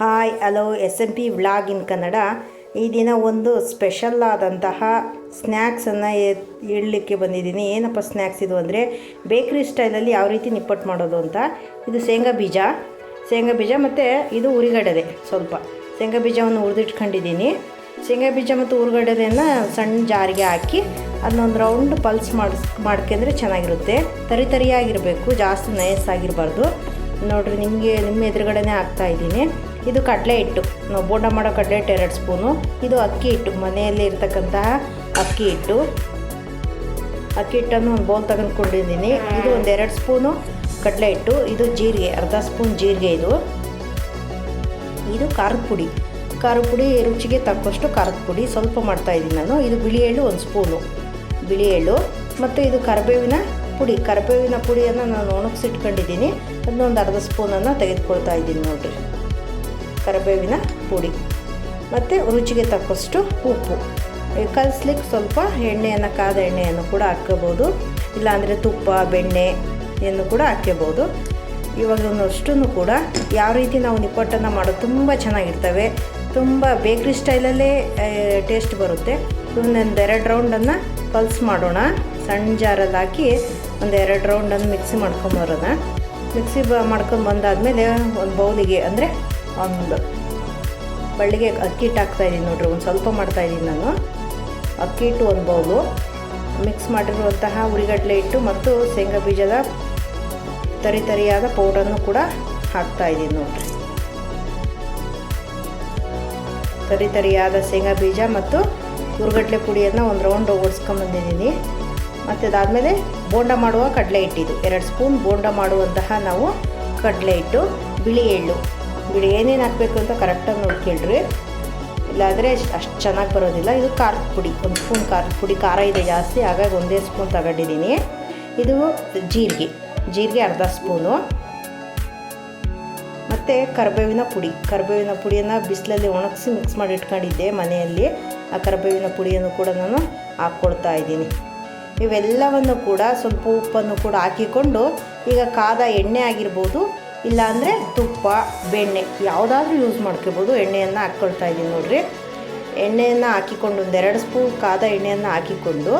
Hi, hello, S M P vlog in Kannada. ಈ ದಿನ ಒಂದು ಸ್ಪೆಷಲ್ ಆದಂತಹ ಸ್ನ್ಯಾಕ್ಸನ್ನು ಇಡಲಿಕ್ಕೆ ಬಂದಿದ್ದೀನಿ. ಏನಪ್ಪ ಸ್ನ್ಯಾಕ್ಸ್ ಇದು ಅಂದರೆ, ಬೇಕ್ರಿ ಸ್ಟೈಲಲ್ಲಿ ಯಾವ ರೀತಿ ನಿಪ್ಪಟ್ಟು ಮಾಡೋದು ಅಂತ. ಇದು ಶೇಂಗಾ ಬೀಜ. ಶೇಂಗಾ ಬೀಜ ಮತ್ತು ಇದು ಉರಿಗಡಲೆ ಸ್ವಲ್ಪ. ಶೇಂಗಾ ಬೀಜವನ್ನು ಹುರಿದಿಟ್ಕೊಂಡಿದ್ದೀನಿ. ಶೇಂಗಾ ಬೀಜ ಮತ್ತು ಉರಿಗಡಲೆಯನ್ನು ಸಣ್ಣ ಜಾರಿಗೆ ಹಾಕಿ ಅದನ್ನೊಂದು ರೌಂಡ್ ಪಲ್ಸ್ ಮಾಡಿಸ್, ಮಾಡ್ಕೊಂಡ್ರೆ ಚೆನ್ನಾಗಿರುತ್ತೆ. ತರಿ ತರಿಯಾಗಿರಬೇಕು, ಜಾಸ್ತಿ ನಯಸ್ಸಾಗಿರಬಾರ್ದು ನೋಡಿರಿ, ನಿಮಗೆ ನಿಮ್ಮ ಎದುರುಗಡೆನೇ ಹಾಕ್ತಾ ಇದ್ದೀನಿ. ಇದು ಕಡಲೆ ಹಿಟ್ಟು. ನಾವು ಬೋಂಡ ಮಾಡೋ ಕಡಲೆ ಹಿಟ್ಟು ಎರಡು ಸ್ಪೂನು. ಇದು ಅಕ್ಕಿ ಹಿಟ್ಟು. ಮನೆಯಲ್ಲಿ ಇರ್ತಕ್ಕಂತಹ ಅಕ್ಕಿ ಹಿಟ್ಟು. ಅಕ್ಕಿ ಹಿಟ್ಟನ್ನು ಒಂದು ಬೌಲ್ ತಗೊಂಡ್ಕೊಂಡಿದ್ದೀನಿ ಇದು ಒಂದು ಎರಡು ಸ್ಪೂನು ಕಡಲೆ ಹಿಟ್ಟು. ಇದು ಜೀರಿಗೆ, ಅರ್ಧ ಸ್ಪೂನ್ ಜೀರಿಗೆ ಇದು. ಇದು ಖಾರದ ಪುಡಿ. ಖಾರದ ಪುಡಿ ರುಚಿಗೆ ತಕ್ಕಷ್ಟು ಖಾರದ ಪುಡಿ. ಸ್ವಲ್ಪ ಮಾಡ್ತಾಯಿದ್ದೀನಿ ನಾನು. ಇದು ಬಿಳಿ ಎಳ್ಳು ಒಂದು ಸ್ಪೂನು. ಬಿಳಿ ಎಳ್ಳು. ಮತ್ತು ಇದು ಕರಿಬೇವಿನ ಪುಡಿ. ಕರಿಬೇವಿನ ಪುಡಿಯನ್ನು ನಾನು ಒಣಗಿಸಿಟ್ಕೊಂಡಿದ್ದೀನಿ. ಅದನ್ನೊಂದು ಅರ್ಧ ಸ್ಪೂನನ್ನು ತೆಗೆದುಕೊಳ್ತಾ ಇದ್ದೀನಿ ನೋಡಿರಿ. ಕರಿಬೇವಿನ ಪುಡಿ. ಮತ್ತು ರುಚಿಗೆ ತಕ್ಕಷ್ಟು ಉಪ್ಪು. ಕಲಿಸ್ಲಿಕ್ಕೆ ಸ್ವಲ್ಪ ಎಣ್ಣೆಯನ್ನು, ಕಾದ ಎಣ್ಣೆಯನ್ನು ಕೂಡ ಹಾಕ್ಕೋಬೋದು. ಇಲ್ಲಾಂದರೆ ತುಪ್ಪ, ಬೆಣ್ಣೆ ಯನ್ನು ಕೂಡ ಹಾಕ್ಕೋಬೋದು. ಇವಾಗ ಅಷ್ಟು ಕೂಡ ಯಾವ ರೀತಿ ನಾವು ನಿಪ್ಪಟ್ಟನ್ನು ಮಾಡೋದು ತುಂಬ ಚೆನ್ನಾಗಿರ್ತವೆ. ತುಂಬ ಬೇಕ್ರಿ ಸ್ಟೈಲಲ್ಲೇ ಟೇಸ್ಟ್ ಬರುತ್ತೆ. ಇವನ್ನೊಂದು ಎರಡು ರೌಂಡನ್ನು ಪಲ್ಸ್ ಮಾಡೋಣ. ಸಣ್ಣ ಜಾರಲ್ಲಿ ಹಾಕಿ ಒಂದು ಎರಡು ರೌಂಡನ್ನು ಮಿಕ್ಸಿ ಮಾಡ್ಕೊಂಬರೋಣ ಮಿಕ್ಸಿ ಬ ಮಾಡ್ಕೊಂಡು ಬಂದಾದಮೇಲೆ ಒಂದು ಬೌಲಿಗೆ, ಅಂದರೆ ಒಂದು ಬಳ್ಳಿಗೆ ಅಕ್ಕಿ ಹಿಟ್ಟು ಹಾಕ್ತಾಯಿದ್ದೀನಿ ನೋಡ್ರಿ, ಒಂದು ಸ್ವಲ್ಪ ಮಾಡ್ತಾಯಿದ್ದೀನಿ ನಾನು. ಅಕ್ಕಿ ಹಿಟ್ಟು ಒಂದು ಬೌಲು. ಮಿಕ್ಸ್ ಮಾಡಿರುವಂತಹ ಉರಿಗಡಲೆ ಹಿಟ್ಟು ಮತ್ತು ಶೇಂಗಾ ಬೀಜದ ತರಿ ತರಿಯಾದ ಪೌಡರನ್ನು ಕೂಡ ಹಾಕ್ತಾಯಿದ್ದೀನಿ ನೋಡ್ರಿ. ತರಿ ತರಿಯಾದ ಶೇಂಗಾ ಬೀಜ ಮತ್ತು ಉರುಗಡ್ಲೆ ಪುಡಿಯನ್ನು ಒಂದು ರೌಂಡ್ ಓಡಿಸ್ಕೊಂಬಂದಿದ್ದೀನಿ ಮತ್ತು ಅದಾದಮೇಲೆ ಬೋಂಡ ಮಾಡುವ ಕಡಲೆ ಹಿಟ್ಟಿದು. ಎರಡು ಸ್ಪೂನ್ ಬೋಂಡ ಮಾಡುವಂತಹ ನಾವು ಕಡಲೆ ಹಿಟ್ಟು, ಬಿಳಿ ಎಳ್ಳು. ಬಿಳಿ ಏನೇನು ಹಾಕಬೇಕು ಅಂತ ಕರೆಕ್ಟಾಗಿ ನೋಡ್ಕೊಳ್ರಿ ಇಲ್ಲಾಂದರೆ ಅಷ್ಟು ಚೆನ್ನಾಗಿ ಬರೋದಿಲ್ಲ. ಇದು ಖಾರದ ಪುಡಿ, ಒಂದು ಸ್ಪೂನ್ ಖಾರದ ಪುಡಿ, ಖಾರ ಇದೆ ಜಾಸ್ತಿ, ಹಾಗಾಗಿ ಒಂದೇ ಸ್ಪೂನ್ ತಗೊಂಡಿದ್ದೀನಿ. ಇದು ಜೀರಿಗೆ ಜೀರಿಗೆ ಅರ್ಧ ಸ್ಪೂನು. ಮತ್ತು ಕರ್ಬೇವಿನ ಪುಡಿ, ಕರಿಬೇವಿನ ಪುಡಿಯನ್ನು ಬಿಸಿಲಲ್ಲಿ ಒಣಗಿಸಿ ಮಿಕ್ಸ್ ಮಾಡಿ ಇಟ್ಕೊಂಡಿದ್ದೆ ಮನೆಯಲ್ಲಿ. ಆ ಕರಿಬೇವಿನ ಪುಡಿಯನ್ನು ಕೂಡ ನಾನು ಹಾಕ್ಕೊಳ್ತಾ ಇದ್ದೀನಿ. ಇವೆಲ್ಲವನ್ನು ಕೂಡ ಸ್ವಲ್ಪ ಉಪ್ಪನ್ನು ಕೂಡ ಹಾಕಿಕೊಂಡು ಈಗ ಕಾದ ಎಣ್ಣೆ ಆಗಿರ್ಬೋದು ಇಲ್ಲಾಂದರೆ ತುಪ್ಪ, ಬೆಣ್ಣೆ, ಯಾವುದಾದ್ರೂ ಯೂಸ್ ಮಾಡ್ಕೋಬೋದು. ಎಣ್ಣೆಯನ್ನು ಹಾಕ್ಕೊಳ್ತಾ ಇದ್ದೀನಿ ನೋಡಿರಿ. ಎಣ್ಣೆಯನ್ನು ಹಾಕಿಕೊಂಡು ಒಂದೆರಡು ಸ್ಪೂನ್ ಕಾದ ಎಣ್ಣೆಯನ್ನು ಹಾಕಿಕೊಂಡು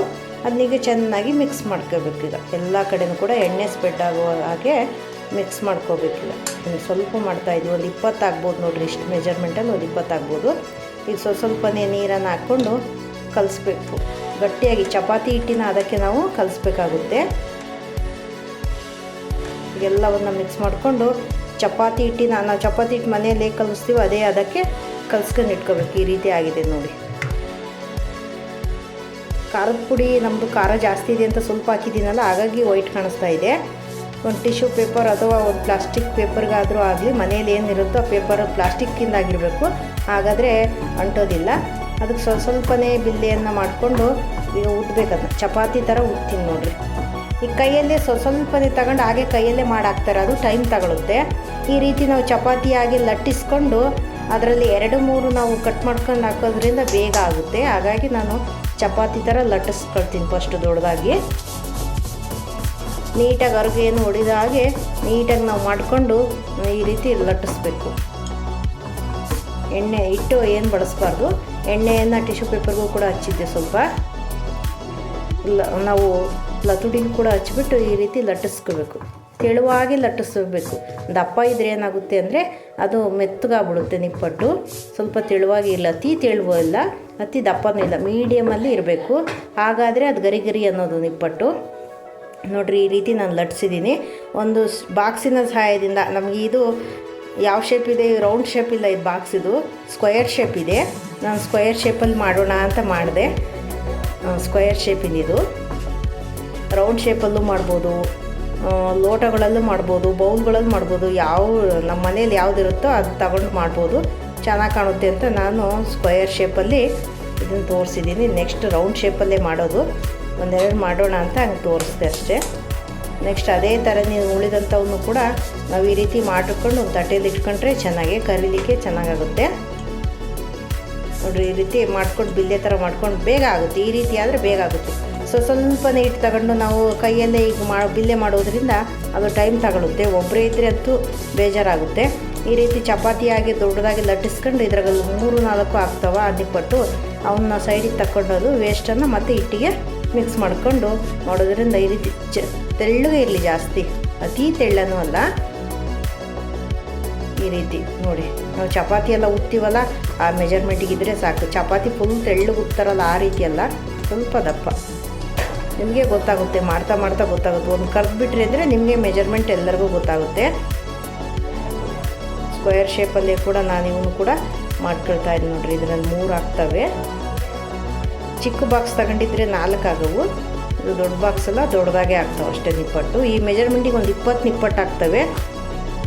ಅದನ್ನೀಗ ಚೆನ್ನಾಗಿ ಮಿಕ್ಸ್ ಮಾಡ್ಕೋಬೇಕೀಗ ಎಲ್ಲ ಕಡೆನೂ ಕೂಡ ಎಣ್ಣೆ ಸ್ಪ್ರೆಡ್ ಆಗುವ ಹಾಗೆ ಮಿಕ್ಸ್ ಮಾಡ್ಕೋಬೇಕೀಗ ಇನ್ನು ಸ್ವಲ್ಪ ಮಾಡ್ತಾಯಿದ್ವಿ ಒಂದು ಇಪ್ಪತ್ತಾಗ್ಬೋದು ನೋಡಿರಿ. ಇಷ್ಟು ಮೆಜರ್ಮೆಂಟಲ್ಲಿ ಒಂದು ಇಪ್ಪತ್ತು ಆಗ್ಬೋದು. ಈಗ ಸ್ವಲ್ಪ ಸ್ವಲ್ಪನೇ ನೀರನ್ನು ಹಾಕ್ಕೊಂಡು ಕಲಿಸ್ಬೇಕು. ಗಟ್ಟಿಯಾಗಿ ಚಪಾತಿ ಹಿಟ್ಟಿನ ಅದಕ್ಕೆ ನಾವು ಕಲಿಸ್ಬೇಕಾಗುತ್ತೆ. ಎಲ್ಲವನ್ನು ಮಿಕ್ಸ್ ಮಾಡಿಕೊಂಡು ಚಪಾತಿ ಹಿಟ್ಟಿನ ನಾವು ಚಪಾತಿ ಹಿಟ್ಟು ಮನೆಯಲ್ಲೇ ಕಲಿಸ್ತೀವಿ ಅದೇ ಅದಕ್ಕೆ ಕಲ್ಸ್ಕೊಂಡು ಇಟ್ಕೋಬೇಕು. ಈ ರೀತಿ ಆಗಿದೆ ನೋಡಿ. ಖಾರದ ಪುಡಿ ನಮ್ಮದು ಖಾರ ಜಾಸ್ತಿ ಇದೆ ಅಂತ ಸ್ವಲ್ಪ ಹಾಕಿದ್ದೀನಲ್ಲ, ಹಾಗಾಗಿ ವೈಟ್ ಕಾಣಿಸ್ತಾ ಇದೆ. ಒಂದು ಟಿಶ್ಯೂ ಪೇಪರ್ ಅಥವಾ ಒಂದು ಪ್ಲಾಸ್ಟಿಕ್ ಪೇಪರ್ಗಾದರೂ ಆಗಲಿ ಮನೇಲಿ ಏನಿರುತ್ತೋ ಆ ಪೇಪರ್ ಪ್ಲಾಸ್ಟಿಕ್ಕಿಂದಾಗಿರಬೇಕು ಹಾಗಾದರೆ ಅಂಟೋದಿಲ್ಲ. ಅದಕ್ಕೆ ಸ್ವಲ್ಪ ಸ್ವಲ್ಪನೇ ಬಿಲ್ಲೆಯನ್ನು ಮಾಡಿಕೊಂಡು ಈಗ ಉದ್ಬೇಕದನ್ನ ಚಪಾತಿ ಥರ ಉದ್ತೀನಿ ನೋಡಿರಿ. ಈ ಕೈಯಲ್ಲೇ ಸ್ವಲ್ಪ ತಗೊಂಡು ಹಾಗೆ ಕೈಯಲ್ಲೇ ಮಾಡಾಕ್ತಾರೆ. ಅದು ಟೈಮ್ ತಗೊಳುತ್ತೆ. ಈ ರೀತಿ ನಾವು ಚಪಾತಿಯಾಗಿ ಲಟ್ಟಿಸ್ಕೊಂಡು ಅದರಲ್ಲಿ ಎರಡು ಮೂರು ನಾವು ಕಟ್ ಮಾಡ್ಕೊಂಡು ಹಾಕೋದ್ರಿಂದ ಬೇಗ ಆಗುತ್ತೆ. ಹಾಗಾಗಿ ನಾನು ಚಪಾತಿ ಥರ ಲಟ್ಟಿಸ್ಕೊಳ್ತೀನಿ ಫಸ್ಟು ದೊಡ್ಡದಾಗಿ. ನೀಟಾಗಿ ಅರ್ಗೇನು ಹೊಡಿದ ಹಾಗೆ ನೀಟಾಗಿ ನಾವು ಮಾಡಿಕೊಂಡು ಈ ರೀತಿ ಲಟ್ಟಿಸ್ಬೇಕು. ಎಣ್ಣೆ ಇಟ್ಟು ಏನು ಬಳಸಬಾರ್ದು. ಎಣ್ಣೆಯನ್ನು ಟಿಶ್ಯೂ ಪೇಪರ್ಗೂ ಕೂಡ ಹಚ್ಚಿದ್ದೆ ಸ್ವಲ್ಪ. ಇಲ್ಲ, ನಾವು ಲತುಡಿಗೂ ಕೂಡ ಹಚ್ಚಿಬಿಟ್ಟು ಈ ರೀತಿ ಲಟ್ಟಿಸ್ಕೋಬೇಕು. ತೆಳುವಾಗಿ ಲಟ್ಟಿಸ್ಬೇಕು ದಪ್ಪ ಇದ್ರೆ ಏನಾಗುತ್ತೆ ಅಂದರೆ ಅದು ಮೆತ್ತಗಾಗ್ಬಿಡುತ್ತೆ ನಿಪ್ಪಟ್ಟು. ಸ್ವಲ್ಪ ತೆಳುವಾಗಿ ಇಲ್ಲ, ಅತಿ ತೆಳುವ ಇಲ್ಲ, ಅತಿ ದಪ್ಪನೂ ಇಲ್ಲ ಮೀಡಿಯಮಲ್ಲಿ ಇರಬೇಕು. ಹಾಗಾದರೆ ಅದು ಗರಿ ಗರಿ ಅನ್ನೋದು ನಿಪ್ಪಟ್ಟು. ನೋಡಿರಿ, ಈ ರೀತಿ ನಾನು ಲಟ್ಟಿಸಿದ್ದೀನಿ ಒಂದು ಬಾಕ್ಸಿನ ಸಹಾಯದಿಂದ ನಮಗೆ ಇದು ಯಾವ ಶೇಪ್ ಇದೆ? ರೌಂಡ್ ಶೇಪ್ ಇಲ್ಲ ಇದು ಬಾಕ್ಸ್ ಇದು. ಸ್ಕ್ವಯರ್ ಶೇಪ್ ಇದೆ. ನಾನು ಸ್ಕ್ವಯರ್ ಶೇಪಲ್ಲಿ ಮಾಡೋಣ ಅಂತ ಮಾಡಿದೆ. ಸ್ಕ್ವಯರ್ ಶೇಪಿನಿದು ರೌಂಡ್ ಶೇಪಲ್ಲೂ ಮಾಡ್ಬೋದು ಲೋಟಗಳಲ್ಲೂ ಮಾಡ್ಬೋದು, ಬೌಲ್ಗಳಲ್ಲಿ ಮಾಡ್ಬೋದು, ಯಾವ, ನಮ್ಮ ಮನೇಲಿ ಯಾವುದಿರುತ್ತೋ ಅದು ತಗೊಂಡು ಮಾಡ್ಬೋದು. ಚೆನ್ನಾಗಿ ಕಾಣುತ್ತೆ ಅಂತ ನಾನು ಸ್ಕ್ವಯರ್ ಶೇಪಲ್ಲಿ ಇದನ್ನು ತೋರಿಸಿದ್ದೀನಿ. ನೆಕ್ಸ್ಟ್ ರೌಂಡ್ ಶೇಪಲ್ಲೇ ಮಾಡೋದು. ಒಂದೆರಡು ಮಾಡೋಣ ಅಂತ ಹಂಗೆ ತೋರಿಸ್ದೆ ಅಷ್ಟೇ. ನೆಕ್ಸ್ಟ್ ಅದೇ ಥರ ನೀವು ಉಳಿದಂಥವನ್ನು ಕೂಡ ನಾವು ಈ ರೀತಿ ಮಾಡಿಕೊಂಡು ಒಂದು ತಟ್ಟೆಯಲ್ಲಿ ಇಟ್ಕೊಂಡ್ರೆ ಚೆನ್ನಾಗಿ ಕರೀಲಿಕ್ಕೆ ಚೆನ್ನಾಗಾಗುತ್ತೆ. ನೋಡಿರಿ ಈ ರೀತಿ ಮಾಡ್ಕೊಂಡು, ಬಿಲ್ಲೆ ಥರ ಮಾಡ್ಕೊಂಡು ಬೇಗ ಆಗುತ್ತೆ. ಈ ರೀತಿ ಆದರೆ ಬೇಗ ಆಗುತ್ತೆ. ಸೊ ಸ್ವಲ್ಪನೇ ಹಿಟ್ಟು ತಗೊಂಡು ನಾವು ಕೈಯಲ್ಲೇ ಈಗ ಮಾ, ಬಿಲ್ಲೆ ಮಾಡೋದ್ರಿಂದ ಅದು ಟೈಮ್ ತಗೊಳುತ್ತೆ. ಒಬ್ಬರೇ ಇದ್ದರೆ ಅಂತೂ ಬೇಜಾರಾಗುತ್ತೆ. ಈ ರೀತಿ ಚಪಾತಿಯಾಗಿ ದೊಡ್ಡದಾಗಿ ಲಟ್ಟಿಸ್ಕೊಂಡು ಇದ್ರಾಗಲ್ಲಿ ಮೂರು, ನಾಲ್ಕು ಆಗ್ತಾವ ನಿಪ್ಪಟ್ಟು ಅವನ್ನ ಸೈಡಿಗೆ ತಗೊಂಡೋದು ವೇಸ್ಟನ್ನು ಮತ್ತೆ ಹಿಟ್ಟಿಗೆ ಮಿಕ್ಸ್ ಮಾಡ್ಕೊಂಡು ಮಾಡೋದ್ರಿಂದ ಈ ರೀತಿ ಚ, ತೆಳ್ಳಗೆ ಇರಲಿ ಜಾಸ್ತಿ. ಅತಿ ತೆಳ್ಳನೂ ಅಲ್ಲ. ಈ ರೀತಿ ನೋಡಿ. ನಾವು ಚಪಾತಿ ಎಲ್ಲ ಉತ್ತೀವಲ್ಲ, ಆ ಮೆಜರ್ಮೆಂಟಿಗೆ ಇದ್ದರೆ ಸಾಕು. ಚಪಾತಿ ಫುಲ್ ತೆಳ್ಳಗೆ ಉತ್ತಾರಲ್ಲ ಆ ರೀತಿ ಅಲ್ಲ. ಸ್ವಲ್ಪ ದಪ್ಪ. ನಿಮಗೆ ಗೊತ್ತಾಗುತ್ತೆ, ಮಾಡ್ತಾ ಮಾಡ್ತಾ ಗೊತ್ತಾಗುತ್ತೆ. ಒಂದು ಕರ್ದ್ಬಿಟ್ರಿ ಅಂದರೆ ನಿಮಗೆ ಮೆಜರ್ಮೆಂಟ್ ಎಲ್ಲರಿಗೂ ಗೊತ್ತಾಗುತ್ತೆ. ಸ್ಕ್ವೇರ್ ಶೇಪಲ್ಲಿ ಕೂಡ ನಾನು ಇವನು ಕೂಡ ಮಾಡ್ಕೊಳ್ತಾ ಇದ್ದೀನಿ ನೋಡ್ರಿ. ಇದರಲ್ಲಿ ಮೂರು ಆಗ್ತವೆ. ಚಿಕ್ಕ ಬಾಕ್ಸ್ ತಗೊಂಡಿದ್ರೆ ನಾಲ್ಕು ಆಗವು. ಇದು ದೊಡ್ಡ ಬಾಕ್ಸ್ ಎಲ್ಲ ದೊಡ್ಡದಾಗೆ ಆಗ್ತಾವೆ ಅಷ್ಟೇ ನಿಪ್ಪಟ್ಟು. ಈ ಮೆಜರ್ಮೆಂಟಿಗೆ ಒಂದು ಇಪ್ಪತ್ತು ನಿಪ್ಪಟ್ಟು ಆಗ್ತವೆ.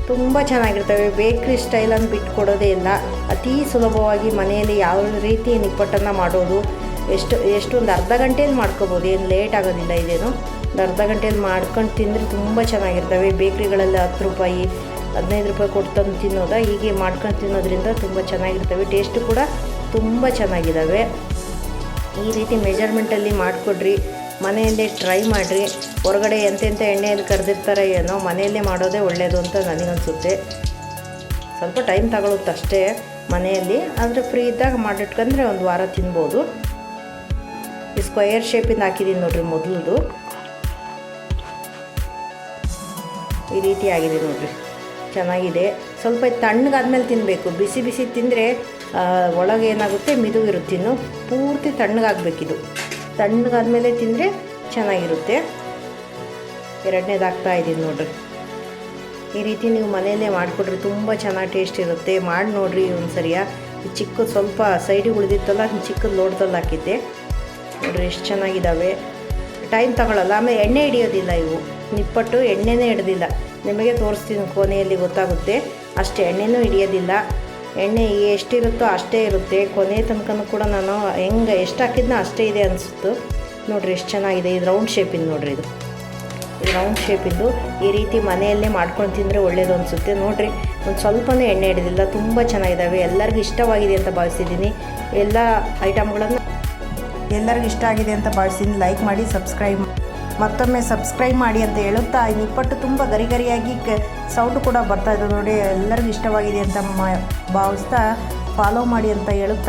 ತುಂಬ ಚೆನ್ನಾಗಿರ್ತವೆ. ಬೇಕ್ರಿ ಸ್ಟೈಲನ್ನು ಬಿಟ್ಕೊಡೋದೇ ಇಲ್ಲ. ಅತೀ ಸುಲಭವಾಗಿ ಮನೆಯಲ್ಲಿ ಯಾವ ರೀತಿ ನಿಪ್ಪಟ್ಟನ್ನು ಮಾಡೋದು ಎಷ್ಟು, ಎಷ್ಟೊಂದು ಅರ್ಧ ಗಂಟೆಯಲ್ಲಿ ಮಾಡ್ಕೋಬೋದು, ಏನು ಲೇಟ್ ಆಗೋದಿಲ್ಲ ಇದೇನು. ಅರ್ಧ ಗಂಟೆಯಲ್ಲಿ ಮಾಡ್ಕೊಂಡು ತಿಂದರೆ ತುಂಬ ಚೆನ್ನಾಗಿರ್ತವೆ. ಬೇಕ್ರಿಗಳಲ್ಲಿ ಹತ್ತು ರೂಪಾಯಿ, ಹದಿನೈದು ರೂಪಾಯಿ ಕೊಟ್ಟು ತಂದು ತಿನ್ನೋದ, ಹೀಗೆ ಮಾಡ್ಕೊಂಡು ತಿನ್ನೋದ್ರಿಂದ ತುಂಬ ಚೆನ್ನಾಗಿರ್ತವೆ. ಟೇಸ್ಟು ಕೂಡ ತುಂಬ ಚೆನ್ನಾಗಿದ್ದಾವೆ ಈ ರೀತಿ ಮೆಜರ್ಮೆಂಟಲ್ಲಿ ಮಾಡಿಕೊಡ್ರಿ. ಮನೆಯಲ್ಲೇ ಟ್ರೈ ಮಾಡಿರಿ. ಹೊರಗಡೆ ಎಂತೆಂಥ ಎಣ್ಣೆಯಲ್ಲಿ ಕರೆದಿರ್ತಾರೆ ಏನೋ, ಮನೆಯಲ್ಲೇ ಮಾಡೋದೇ ಒಳ್ಳೆಯದು ಅಂತ ನನಗನ್ಸುತ್ತೆ. ಸ್ವಲ್ಪ ಟೈಮ್ ತಗೊಳುತ್ತಷ್ಟೇ ಮನೆಯಲ್ಲಿ. ಆದರೆ ಫ್ರೀ ಇದ್ದಾಗ ಮಾಡಿಟ್ಕೊಂಡ್ರೆ ಒಂದು ವಾರ ತಿನ್ಬೋದು. ಈ ಸ್ಕ್ವಯರ್ ಶೇಪಿಂದ ಹಾಕಿದ್ದೀನಿ ನೋಡ್ರಿ ಮೊದಲದು. ಈ ರೀತಿ ಆಗಿದೆ ನೋಡ್ರಿ. ಚೆನ್ನಾಗಿದೆ. ಸ್ವಲ್ಪ ತಣ್ಣಗಾದ್ಮೇಲೆ ತಿನ್ನಬೇಕು ಬಿಸಿ ಬಿಸಿ ತಿಂದರೆ ಒಳಗೆ ಏನಾಗುತ್ತೆ? ಮಿದುಗಿರುತ್ತೆ ಇನ್ನು. ಪೂರ್ತಿ ತಣ್ಣಗಾಗಬೇಕಿದು ತಣ್ಣಗಾದ್ಮೇಲೆ ತಿಂದರೆ ಚೆನ್ನಾಗಿರುತ್ತೆ. ಎರಡನೇದು ಹಾಕ್ತಾ ಇದ್ದೀನಿ ನೋಡ್ರಿ. ಈ ರೀತಿ ನೀವು ಮನೆಯಲ್ಲೇ ಮಾಡಿಕೊಡ್ರಿ ತುಂಬ ಚೆನ್ನಾಗಿ ಟೇಸ್ಟ್ ಇರುತ್ತೆ. ಮಾಡಿ ನೋಡ್ರಿ ಒಂದು ಸರಿಯ ಈ ಚಿಕ್ಕದು ಸ್ವಲ್ಪ ಸೈಡಿಗೆ ಉಳಿದಿತ್ತಲ್ಲ ಚಿಕ್ಕದು ಲೋಡ್ದಲ್ಲಿ ಹಾಕಿದ್ದೆ. ನೋಡ್ರಿ, ಎಷ್ಟು ಚೆನ್ನಾಗಿದ್ದಾವೆ ಟೈಮ್ ತಗೊಳ್ಳಲ್ಲ ಆಮೇಲೆ ಎಣ್ಣೆ ಹಿಡಿಯೋದಿಲ್ಲ ಇವು. ನಿಪ್ಪಟ್ಟು ಎಣ್ಣೆನೇ ಹಿಡ್ದಿಲ್ಲ. ನಿಮಗೆ ತೋರಿಸ್ತೀನಿ, ಕೊನೆಯಲ್ಲಿ ಗೊತ್ತಾಗುತ್ತೆ. ಅಷ್ಟು, ಎಣ್ಣೆನೂ ಹಿಡಿಯೋದಿಲ್ಲ. ಎಣ್ಣೆ ಎಷ್ಟಿರುತ್ತೋ ಅಷ್ಟೇ ಇರುತ್ತೆ. ಕೊನೆ ತನಕನೂ ಕೂಡ ನಾನು ಹೆಂಗೆ ಎಷ್ಟು ಹಾಕಿದ್ನ ಅಷ್ಟೇ ಇದೆ ಅನಿಸುತ್ತು. ನೋಡಿರಿ, ಎಷ್ಟು ಚೆನ್ನಾಗಿದೆ. ಇದು ರೌಂಡ್ ಶೇಪಿಂದು ನೋಡ್ರಿ ಇದು. ರೌಂಡ್ ಶೇಪಿಂದು ಈ ರೀತಿ ಮನೆಯಲ್ಲೇ ಮಾಡ್ಕೊಂಡು ತಿಂದರೆ ಒಳ್ಳೆಯದು ಅನಿಸುತ್ತೆ. ನೋಡಿರಿ, ಒಂದು ಸ್ವಲ್ಪನೂ ಎಣ್ಣೆ ಹಿಡಿದಿಲ್ಲ. ತುಂಬ ಚೆನ್ನಾಗಿದ್ದಾವೆ ಎಲ್ಲರಿಗೂ ಇಷ್ಟವಾಗಿದೆ ಅಂತ ಭಾವಿಸಿದ್ದೀನಿ. ಎಲ್ಲ ಐಟಮ್ಗಳನ್ನು ಎಲ್ಲರಿಗೂ ಇಷ್ಟ ಆಗಿದೆ ಅಂತ ಭಾವಿಸ್ತೀನಿ. ಲೈಕ್ ಮಾಡಿ ಸಬ್ಸ್ಕ್ರೈಬ್ ಮತ್ತೊಮ್ಮೆ ಸಬ್ಸ್ಕ್ರೈಬ್ ಮಾಡಿ ಅಂತ ಹೇಳುತ್ತಾ ನಿಪ್ಪಟ್ಟು ತುಂಬ ಗರಿ ಗರಿಯಾಗಿ ಕ ಸೌಂಡ್ ಕೂಡ ಬರ್ತಾ ಇದೆ ನೋಡಿ. ಎಲ್ಲರಿಗೂ ಇಷ್ಟವಾಗಿದೆ ಅಂತ ಭಾವಿಸ್ತಾ ಫಾಲೋ ಮಾಡಿ ಅಂತ ಹೇಳುತ್ತಾ